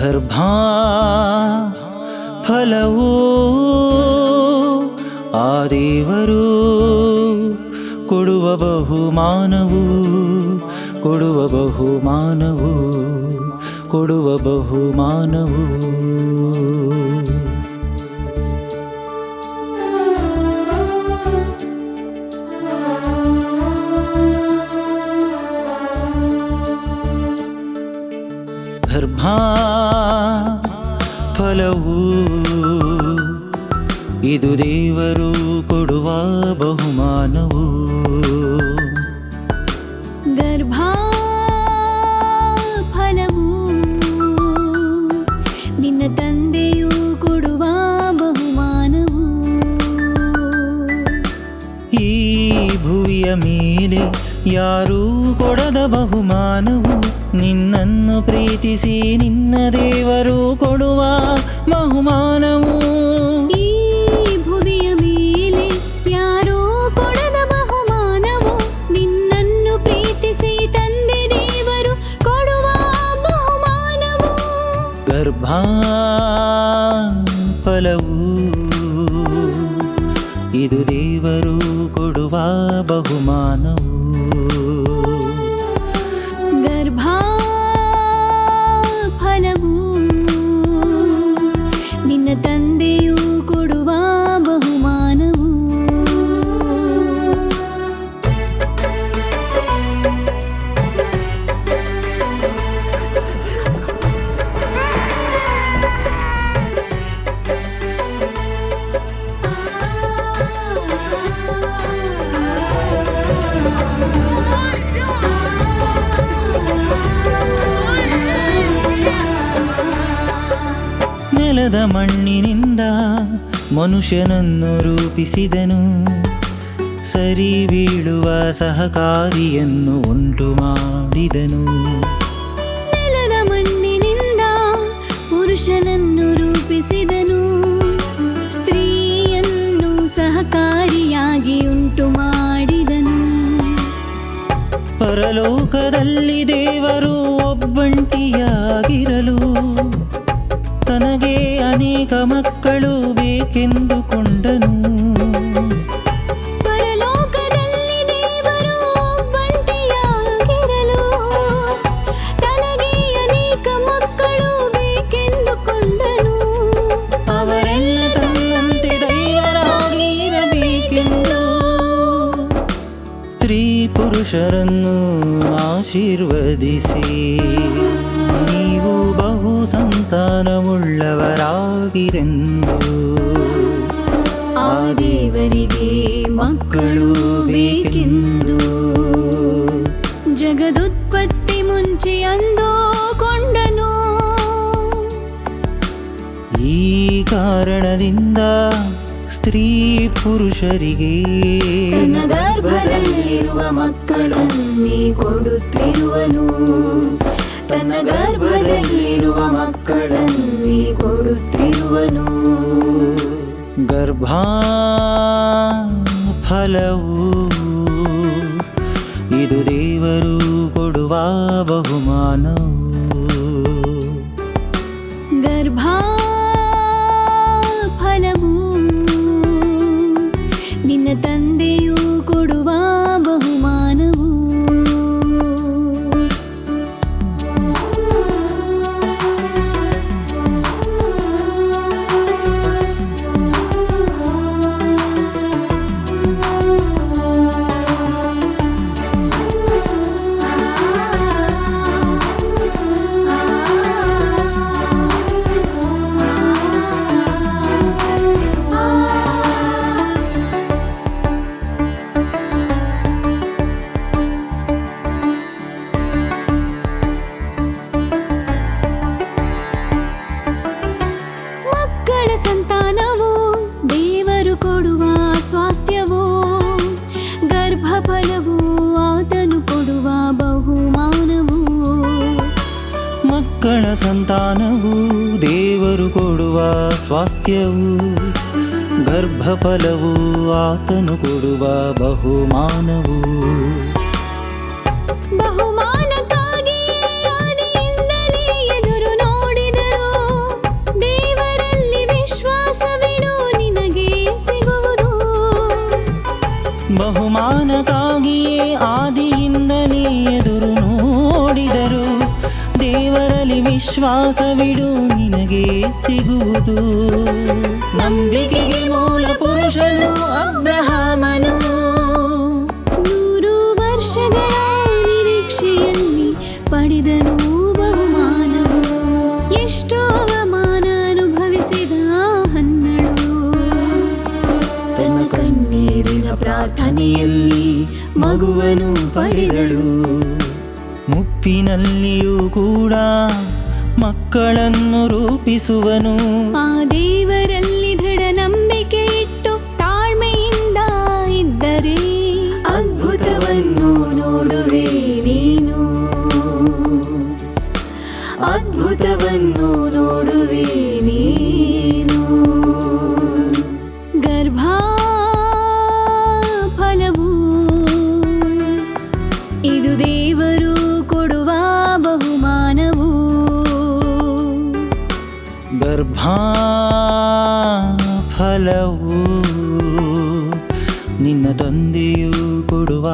ಗರ್ಭಾ ಫಲವು ಆ ಕೊಡುವ ಬಹುಮಾನವು ಕೊಡುವ ಬಹುಮಾನವು ಕೊಡುವ ಬಹುಮಾನವು. ಗರ್ಭಾ ಫಲವು ಇದು ದೇವರು ಕೊಡುವ ಬಹುಮಾನವು. ಗರ್ಭ ಫಲವು ನಿನ್ನ ತಂದೆಯು ಕೊಡುವ ಬಹುಮಾನವು. ಈ ಭುವಿಯ ಮೇಲೆ ಯಾರೂ ಕೊಡದ ಬಹುಮಾನವು. ನಿನ್ನನ್ನು ಪ್ರೀತಿಸಿ ನಿನ್ನ ದೇವರು ಕೊಡುವ ಬಹುಮಾನವು. ಈ ಭುವಿಯ ಮೇಲೆ ಯಾರೋ ಕೊಡದ ಬಹುಮಾನವು. ನಿನ್ನನ್ನು ಪ್ರೀತಿಸಿ ತಂದೆ ದೇವರು ಕೊಡುವ ಬಹುಮಾನವು. ಗರ್ಭಾ ಫಲವು ಇದು ದೇವರು ಕೊಡುವ ಬಹುಮಾನವು. ನೆಲದ ಮಣ್ಣಿನಿಂದ ಮನುಷ್ಯನನ್ನು ರೂಪಿಸಿದನು. ಸರಿ ಬೀಳುವ ಸಹಕಾರಿಯನ್ನು ಉಂಟು ಮಾಡಿದನು. ನೆಲದ ಮಣ್ಣಿನಿಂದ ಪುರುಷನನ್ನು ರೂಪಿಸಿದನು. ಸ್ತ್ರೀಯನ್ನು ಸಹಕಾರಿಯಾಗಿ ಉಂಟು ಮಾಡಿದನು. ಪರಲೋಕದಲ್ಲಿ ತನ್ನಂತೆ ದೈವರಾಗಿರಬೇಕೆಂದು ಸ್ತ್ರೀ ಪುರುಷರನ್ನು ಆಶೀರ್ವದಿಸಿ ನೀವು ಬಹು ಸಂತಾನವುಳ್ಳವರಾಗಿರೆಂದು ಆ ದೇವರಿಗೆ ಮಕ್ಕಳು ಬೇಕೆಂದು. ಜಗದುತ್ಪತ್ತಿ ಮುಂಚೆ ಅಂದುಕೊಂಡನು ಈ ಕಾರಣದಿಂದ ಸ್ತ್ರೀ ಪುರುಷರಿಗೆ ಗರ್ಭದಲ್ಲಿರುವ ಮಕ್ಕಳನ್ನೇ ಕೊಡುತ್ತಿರುವನು. भा फल ಸಂತಾನವು, ದೇವರು ಕೊಡುವ ಸ್ವಾಸ್ಥ್ಯವೋ, ಗರ್ಭಫಲವು, ಆತನು ಕೊಡುವ ಬಹುಮಾನವು. ಮಕ್ಕಳ ಸಂತಾನವು, ದೇವರು ಕೊಡುವ ಸ್ವಾಸ್ಥ್ಯವು, ಗರ್ಭಫಲವು, ಆತನು ಕೊಡುವ ಬಹುಮಾನವು. ಬಹುಮಾನಕ್ಕಾಗಿಯೇ ಆದಿಯಿಂದಲೇ ಎದುರು ನೋಡಿದರು. ದೇವರಲ್ಲಿ ವಿಶ್ವಾಸವಿಡು ನಿನಗೆ ಸಿಗುವುದು. ನಂಬಿಕೆಗೆ ಮೂಲ ಪುರುಷನು ಮಗುವನು ಪಡೆದಳು. ಮುಪ್ಪಿನಲ್ಲಿಯೂ ಕೂಡ ಮಕ್ಕಳನ್ನು ರೂಪಿಸುವನು. ಆ ದೇವರಲ್ಲಿ ದೃಢ ನಂಬಿಕೆ ಇಟ್ಟು ತಾಳ್ಮೆಯಿಂದ ಇದ್ದರೆ ಅದ್ಭುತವನ್ನು ನೋಡುವೆ ನೀನು. ಅದ್ಭುತವನ್ನು ಫಲವು ನಿನ್ನ ತಂದೆಯು ಕೊಡುವ